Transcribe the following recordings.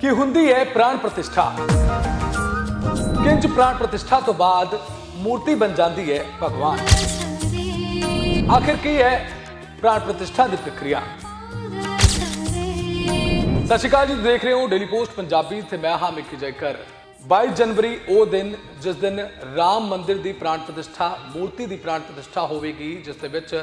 ਕਿ ਹੁੰਦੀ ਹੈ ਪ੍ਰਾਣ ਪ੍ਰਤਿਸ਼ਠਾ। ਕਿੰਜ ਪ੍ਰਾਣ ਪ੍ਰਤਿਸ਼ਠਾ ਤੋਂ ਬਾਅਦ ਮੂਰਤੀ ਬਣ ਜਾਂਦੀ ਹੈ ਭਗਵਾਨ। ਆਖਿਰ ਕੀ ਹੈ ਪ੍ਰਾਣ ਪ੍ਰਤਿਸ਼ਠਾ ਦੀ ਪ੍ਰਕਿਰਿਆ? ਸਤਿ ਸ਼੍ਰੀ ਅਕਾਲ ਜੀ, ਤੁਸੀਂ ਦੇਖ ਰਹੇ ਹੋ ਡੇਲੀ ਪੋਸਟ ਪੰਜਾਬੀ ਤੇ ਮੈਂ ਹਾਂ ਮਿੱਕੀ ਜੈਕਰ। 22 ਜਨਵਰੀ, ਉਹ ਦਿਨ ਜਿਸ ਦਿਨ ਰਾਮ ਮੰਦਿਰ ਦੀ ਪ੍ਰਾਣ ਪ੍ਰਤਿਸ਼ਠਾ, ਮੂਰਤੀ ਦੀ ਪ੍ਰਾਣ ਪ੍ਰਤਿਸ਼ਠਾ ਹੋਵੇਗੀ, ਜਿਸ ਦੇ ਵਿੱਚ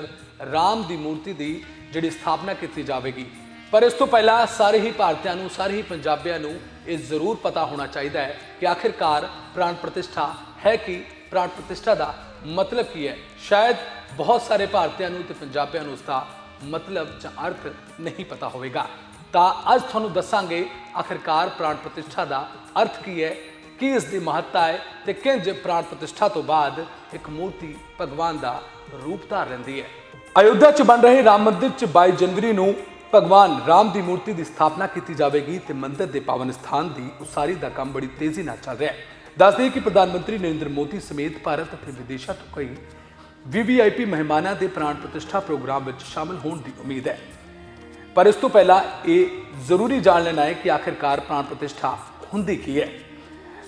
ਰਾਮ ਦੀ ਮੂਰਤੀ ਦੀ ਜਿਹੜੀ ਸਥਾਪਨਾ ਕੀਤੀ ਜਾਵੇਗੀ। ਪਰ ਇਸ ਤੋਂ ਪਹਿਲਾਂ ਸਾਰੇ ਹੀ ਭਾਰਤੀਆਂ ਨੂੰ, ਸਾਰੇ ਹੀ ਪੰਜਾਬੀਆਂ ਨੂੰ ਇਹ ਜ਼ਰੂਰ ਪਤਾ ਹੋਣਾ ਚਾਹੀਦਾ ਹੈ ਕਿ ਆਖਿਰਕਾਰ ਪ੍ਰਾਣ ਪ੍ਰਤਿਸ਼ਠਾ ਹੈ ਕਿ? ਪ੍ਰਾਣ ਪ੍ਰਤਿਸ਼ਠਾ ਦਾ ਮਤਲਬ ਕੀ ਹੈ? ਸ਼ਾਇਦ ਬਹੁਤ ਸਾਰੇ ਭਾਰਤੀਆਂ ਨੂੰ ਤੇ ਪੰਜਾਬੀਆਂ ਨੂੰ ਉਸ ਦਾ ਮਤਲਬ ਜਾਂ ਅਰਥ ਨਹੀਂ ਪਤਾ ਹੋਵੇਗਾ। ਤਾਂ ਅੱਜ ਤੁਹਾਨੂੰ ਦੱਸਾਂਗੇ ਆਖਿਰਕਾਰ ਪ੍ਰਾਣ ਪ੍ਰਤਿਸ਼ਠਾ ਦਾ ਅਰਥ ਕੀ ਹੈ, ਕੀ ਇਸ ਦੀ ਮਹੱਤਤਾ ਹੈ ਤੇ ਕਿੰਜ ਪ੍ਰਾਣ ਪ੍ਰਤਿਸ਼ਠਾ ਤੋਂ ਬਾਅਦ ਇੱਕ ਮੂਰਤੀ ਭਗਵਾਨ ਦਾ ਰੂਪ ਧਾਰ ਲੈਂਦੀ ਹੈ। ਅਯੁੱਧਿਆ 'ਚ ਬਣ ਰਹੇ ਰਾਮ ਮੰਦਿਰ 'ਚ 22 ਜਨਵਰੀ ਨੂੰ ਭਗਵਾਨ ਰਾਮ ਦੀ ਮੂਰਤੀ ਦੀ ਸਥਾਪਨਾ ਕੀਤੀ ਜਾਵੇਗੀ ਤੇ ਮੰਦਿਰ ਦੇ ਪਾਵਨ ਸਥਾਨ ਦੀ ਉਸਾਰੀ ਦਾ ਕੰਮ ਬੜੀ ਤੇਜ਼ੀ ਨਾਲ ਚੱਲ ਰਿਹਾ ਹੈ। ਦੱਸਦੇ ਕਿ ਪ੍ਰਧਾਨ ਮੰਤਰੀ ਨਰਿੰਦਰ ਮੋਦੀ ਸਮੇਤ ਭਾਰਤ ਅਤੇ ਵਿਦੇਸ਼ਾਂ ਤੋਂ ਕਈ ਵੀਵੀਆਈਪੀ ਮਹਿਮਾਨਾਂ ਦੇ ਪ੍ਰਾਣ ਪ੍ਰਤਿਸ਼ਠਾ ਪ੍ਰੋਗਰਾਮ ਵਿੱਚ ਸ਼ਾਮਲ ਹੋਣ ਦੀ ਉਮੀਦ ਹੈ। ਪਰ ਇਸ ਤੋਂ ਪਹਿਲਾਂ ਇਹ ਜ਼ਰੂਰੀ ਜਾਣ ਲੈਣਾ ਹੈ ਕਿ ਆਖਿਰਕਾਰ ਪ੍ਰਾਣ ਪ੍ਰਤਿਸ਼ਠਾ ਹੁੰਦੀ ਕੀ ਹੈ।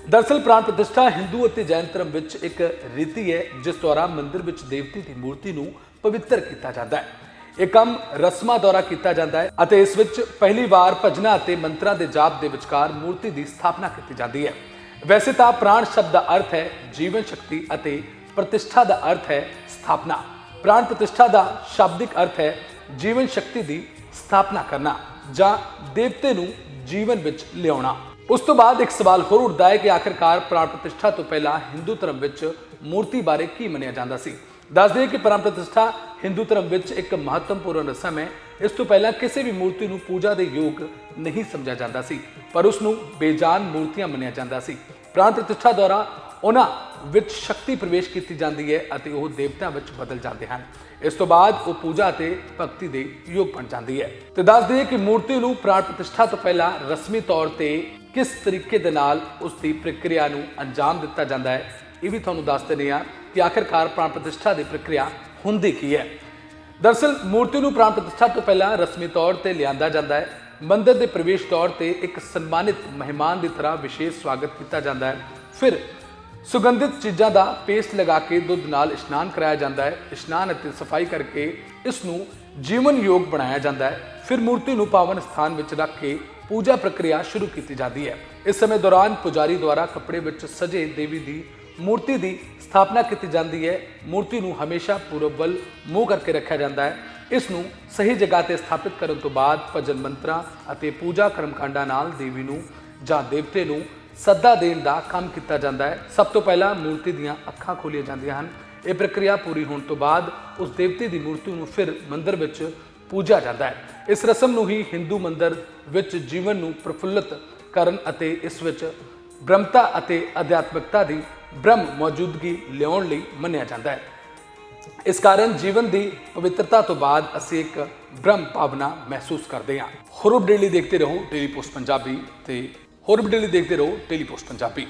ਦਰਅਸਲ ਪ੍ਰਾਣ ਪ੍ਰਤਿਸ਼ਠਾ ਹਿੰਦੂ ਅਤੇ ਜੈਨ ਧਰਮ ਵਿੱਚ ਇੱਕ ਰੀਤੀ ਹੈ, ਜਿਸ ਦੁਆਰਾ ਮੰਦਿਰ ਵਿੱਚ ਦੇਵਤੀ ਦੀ ਮੂਰਤੀ ਨੂੰ ਪਵਿੱਤਰ ਕੀਤਾ ਜਾਂਦਾ ਹੈ। ਇਹ ਕੰਮ ਰਸਮਾਂ ਦੁਆਰਾ ਕੀਤਾ ਜਾਂਦਾ ਹੈ ਅਤੇ ਇਸ ਵਿੱਚ ਪਹਿਲੀ ਵਾਰ ਭਜਨਾਂ ਅਤੇ ਮੰਤਰਾਂ ਦੇ ਜਾਪ ਦੇ ਵਿਚਕਾਰ ਮੂਰਤੀ ਦੀ ਸਥਾਪਨਾ ਕੀਤੀ ਜਾਂਦੀ ਹੈ। ਵੈਸੇ ਤਾਂ ਪ੍ਰਾਣ ਸ਼ਬਦ ਦਾ ਅਰਥ ਹੈ ਜੀਵਨ ਸ਼ਕਤੀ ਅਤੇ ਪ੍ਰਤਿਸ਼ਠਾ ਦਾ ਅਰਥ ਹੈ ਸਥਾਪਨਾ। ਪ੍ਰਾਣ ਪ੍ਰਤਿਸ਼ਠਾ ਦਾ ਸ਼ਬਦਿਕ ਅਰਥ ਹੈ ਜੀਵਨ ਸ਼ਕਤੀ ਦੀ ਸਥਾਪਨਾ ਕਰਨਾ ਜਾਂ ਦੇਵਤੇ ਨੂੰ ਜੀਵਨ ਵਿੱਚ ਲਿਆਉਣਾ। ਉਸ ਤੋਂ ਬਾਅਦ ਇੱਕ ਸਵਾਲ ਹੋਰ ਉੱਠਦਾ ਹੈ ਕਿ ਆਖਿਰਕਾਰ ਪ੍ਰਾਣ ਪ੍ਰਤਿਸ਼ਠਾ ਤੋਂ ਪਹਿਲਾਂ ਹਿੰਦੂ ਧਰਮ ਵਿੱਚ ਮੂਰਤੀ ਬਾਰੇ ਕੀ ਮੰਨਿਆ ਜਾਂਦਾ ਸੀ? ਦੱਸ ਦਈਏ ਕਿ ਪ੍ਰਾਣ ਪ੍ਰਤਿਸ਼ਠਾ ਹਿੰਦੂ ਧਰਮ ਵਿੱਚ ਇੱਕ ਮਹੱਤਵਪੂਰਨ ਰਸਮ ਹੈ। ਇਸ ਤੋਂ ਪਹਿਲਾਂ ਕਿਸੇ ਵੀ ਮੂਰਤੀ ਨੂੰ ਪੂਜਾ ਦੇ ਯੋਗ ਨਹੀਂ ਸਮਝਿਆ ਜਾਂਦਾ ਸੀ, ਪਰ ਉਸ ਨੂੰ ਬੇਜਾਨ ਮੂਰਤੀਆਂ ਮੰਨਿਆ ਜਾਂਦਾ ਸੀ। ਪ੍ਰਾਣ ਪ੍ਰਤਿਸ਼ਠਾ ਦੁਆਰਾ ਉਹਨਾਂ ਵਿੱਚ ਸ਼ਕਤੀ ਪ੍ਰਵੇਸ਼ ਕੀਤੀ ਜਾਂਦੀ ਹੈ ਅਤੇ ਉਹ ਦੇਵਤਿਆਂ ਵਿੱਚ ਬਦਲ ਜਾਂਦੇ ਹਨ। ਇਸ ਤੋਂ ਬਾਅਦ ਉਹ ਪੂਜਾ ਅਤੇ ਭਗਤੀ ਦੇ ਯੋਗ ਬਣ ਜਾਂਦੀ ਹੈ। ਤੇ ਦੱਸ ਦਈਏ ਕਿ ਮੂਰਤੀ ਨੂੰ ਪ੍ਰਾਣ ਪ੍ਰਤਿਸ਼ਠਾ ਤੋਂ ਪਹਿਲਾਂ ਰਸਮੀ ਤੌਰ ਤੇ ਕਿਸ ਤਰੀਕੇ ਦੇ ਨਾਲ ਉਸ ਦੀ ਪ੍ਰਕਿਰਿਆ ਨੂੰ ਅੰਜਾਮ ਦਿੱਤਾ ਜਾਂਦਾ ਹੈ, ਇਹ ਵੀ ਤੁਹਾਨੂੰ ਦੱਸ ਦਿੰਦੇ ਹਾਂ। ਕਿ ਆਖਿਰਕਾਰ ਪ੍ਰਾਣ ਪ੍ਰਤਿਸ਼ਠਾ ਦੀ ਪ੍ਰਕਿਰਿਆ ਹੁੰਦੀ ਕੀ ਹੈ? ਦਰਅਸਲ ਮੂਰਤੀ ਨੂੰ ਪ੍ਰਾਣ ਪ੍ਰਤਿਸ਼ਠਾ ਤੋਂ ਪਹਿਲਾਂ ਰਸਮੀ ਤੌਰ ਤੇ ਲਿਆਂਦਾ ਜਾਂਦਾ ਹੈ। ਮੰਦਰ ਦੇ ਪ੍ਰਵੇਸ਼ ਤੌਰ ਤੇ ਇੱਕ ਸਨਮਾਨਿਤ ਮਹਿਮਾਨ ਦੀ ਤਰ੍ਹਾਂ ਵਿਸ਼ੇਸ਼ ਸਵਾਗਤ ਕੀਤਾ ਜਾਂਦਾ ਹੈ। ਫਿਰ ਸੁਗੰਧਿਤ ਚੀਜ਼ਾਂ ਦਾ ਪੇਸਟ ਲਗਾ ਕੇ ਦੁੱਧ ਨਾਲ ਇਸ਼ਨਾਨ ਕਰਾਇਆ ਜਾਂਦਾ ਹੈ। ਇਸ਼ਨਾਨ ਅਤੇ ਸਫ਼ਾਈ ਕਰਕੇ ਇਸ ਨੂੰ ਜੀਵਨ ਯੋਗ ਬਣਾਇਆ ਜਾਂਦਾ ਹੈ। ਫਿਰ ਮੂਰਤੀ ਨੂੰ ਪਾਵਨ ਸਥਾਨ ਵਿੱਚ ਰੱਖ ਕੇ ਪੂਜਾ ਪ੍ਰਕਿਰਿਆ ਸ਼ੁਰੂ ਕੀਤੀ ਜਾਂਦੀ ਹੈ। ਇਸ ਸਮੇਂ ਦੌਰਾਨ ਪੁਜਾਰੀ ਦੁਆਰਾ ਕੱਪੜੇ ਵਿੱਚ ਸਜੇ ਦੇਵੀ ਦੀ ਮੂਰਤੀ ਦੀ ਸਥਾਪਨਾ ਕੀਤੀ ਜਾਂਦੀ ਹੈ। ਮੂਰਤੀ ਨੂੰ ਹਮੇਸ਼ਾ ਪੂਰਬ ਵੱਲ ਮੂੰਹ ਕਰਕੇ ਰੱਖਿਆ ਜਾਂਦਾ ਹੈ। ਇਸ ਨੂੰ ਸਹੀ ਜਗ੍ਹਾ ਤੇ ਸਥਾਪਿਤ ਕਰਨ ਤੋਂ ਬਾਅਦ ਭਜਨ ਮੰਤਰਾਂ ਅਤੇ ਪੂਜਾ ਕਰਮਕਾਂਡਾਂ ਨਾਲ ਦੇਵੀ ਨੂੰ ਜਾਂ ਦੇਵਤੇ ਨੂੰ ਸੱਦਾ ਦੇਣ ਦਾ ਕੰਮ ਕੀਤਾ ਜਾਂਦਾ ਹੈ। ਸਭ ਤੋਂ ਪਹਿਲਾਂ ਮੂਰਤੀ ਦੀਆਂ ਅੱਖਾਂ ਖੋਲੀਆਂ ਜਾਂਦੀਆਂ ਹਨ। ਇਹ ਪ੍ਰਕਿਰਿਆ ਪੂਰੀ ਹੋਣ ਤੋਂ ਬਾਅਦ ਉਸ ਦੇਵਤੇ ਦੀ ਮੂਰਤੀ ਨੂੰ ਫਿਰ ਮੰਦਰ ਵਿੱਚ ਪੂਜਿਆ ਜਾਂਦਾ ਹੈ। ਇਸ ਰਸਮ ਨੂੰ ਹੀ ਹਿੰਦੂ ਮੰਦਰ ਵਿੱਚ ਜੀਵਨ ਨੂੰ ਪ੍ਰਫੁੱਲਤ ਕਰਨ ਅਤੇ ਇਸ ਵਿੱਚ ਬ੍ਰਹਮਤਾ ਅਤੇ ਅਧਿਆਤਮਿਕਤਾ ਦੀ ਬ੍ਰਹਮ ਮੌਜੂਦਗੀ ਲਿਆਉਣ ਲਈ ਮੰਨਿਆ ਜਾਂਦਾ ਹੈ। ਇਸ ਕਾਰਨ ਜੀਵਨ ਦੀ ਪਵਿੱਤਰਤਾ ਤੋਂ ਬਾਅਦ ਅਸੀਂ ਇੱਕ ਬ੍ਰਹਮ ਭਾਵਨਾ ਮਹਿਸੂਸ ਕਰਦੇ ਹਾਂ। ਹੋਰ ਅਪਡੇਟ ਦੇਖਦੇ ਰਹੋ, ਡੇਲੀ ਪੋਸਟ ਪੰਜਾਬੀ ਤੇ ਹੋਰ ਡੇਲੀ ਦੇਖਦੇ ਰਹੋ, ਡੇਲੀ ਪੋਸਟ ਪੰਜਾਬੀ।